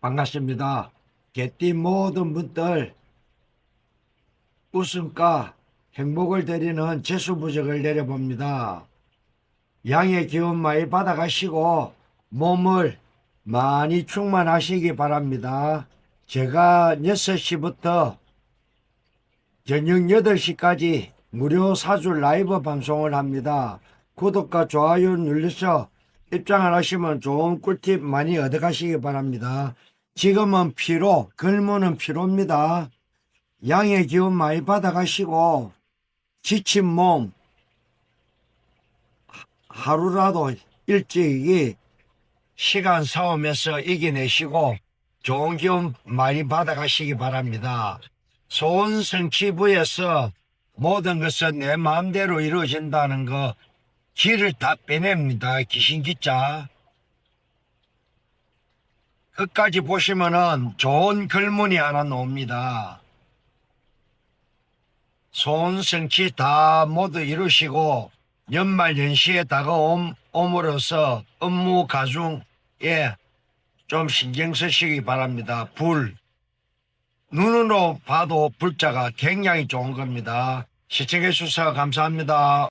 반갑습니다. 개띠 모든 분들 웃음과 행복을 드리는 재수부적을 내려봅니다. 양의 기운 많이 받아가시고 몸을 많이 충만하시기 바랍니다. 제가 6시부터 저녁 8시까지 무료 사주 라이브 방송을 합니다. 구독과 좋아요 눌러서 입장을 하시면 좋은 꿀팁 많이 얻어가시기 바랍니다. 지금은 피로, 글무는 피로입니다. 양의 기운 많이 받아가시고 지친 몸 하- 하루라도 일찍이 시간 싸움에서 이겨내시고 좋은 기운 많이 받아가시기 바랍니다. 소원 성취부에서 모든 것은 내 마음대로 이루어진다는 거 길을 다 빼냅니다. 귀신 기자. 끝까지 보시면은 좋은 글문이 하나 나옵니다. 소원 성취 다 모두 이루시고 연말 연시에 다가옴으로써 업무 가중에 좀 신경 쓰시기 바랍니다. 불. 눈으로 봐도 불자가 굉장히 좋은 겁니다. 시청해 주셔서 감사합니다.